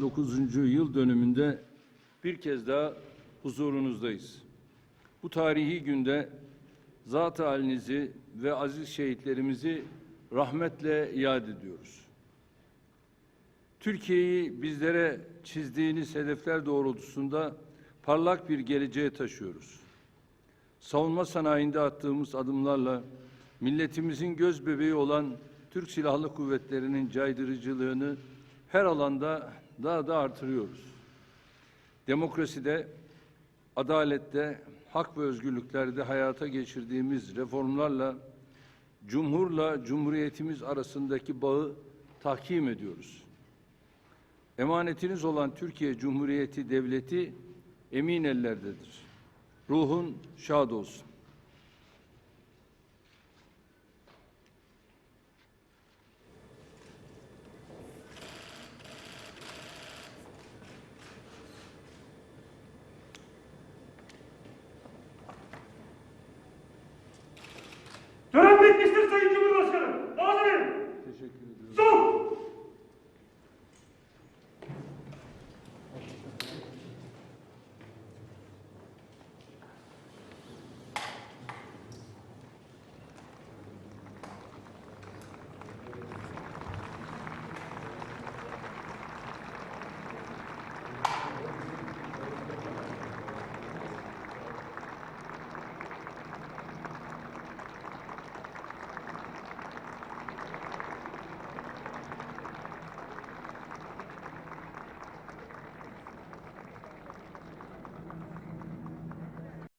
99. yıl dönümünde bir kez daha huzurunuzdayız. Bu tarihi günde zat halinizi ve aziz şehitlerimizi rahmetle yad ediyoruz. Türkiye'yi bizlere çizdiğiniz hedefler doğrultusunda parlak bir geleceğe taşıyoruz. Savunma sanayinde attığımız adımlarla milletimizin göz bebeği olan Türk Silahlı Kuvvetleri'nin caydırıcılığını her alanda daha da artırıyoruz. Demokraside, adalette, hak ve özgürlüklerde hayata geçirdiğimiz reformlarla Cumhurla Cumhuriyetimiz arasındaki bağı tahkim ediyoruz. Emanetiniz olan Türkiye Cumhuriyeti Devleti emin ellerdedir. Ruhun şad olsun. Tören bitmiştir Sayın Cumhurbaşkanım. Hazırım. Teşekkür ederim. Son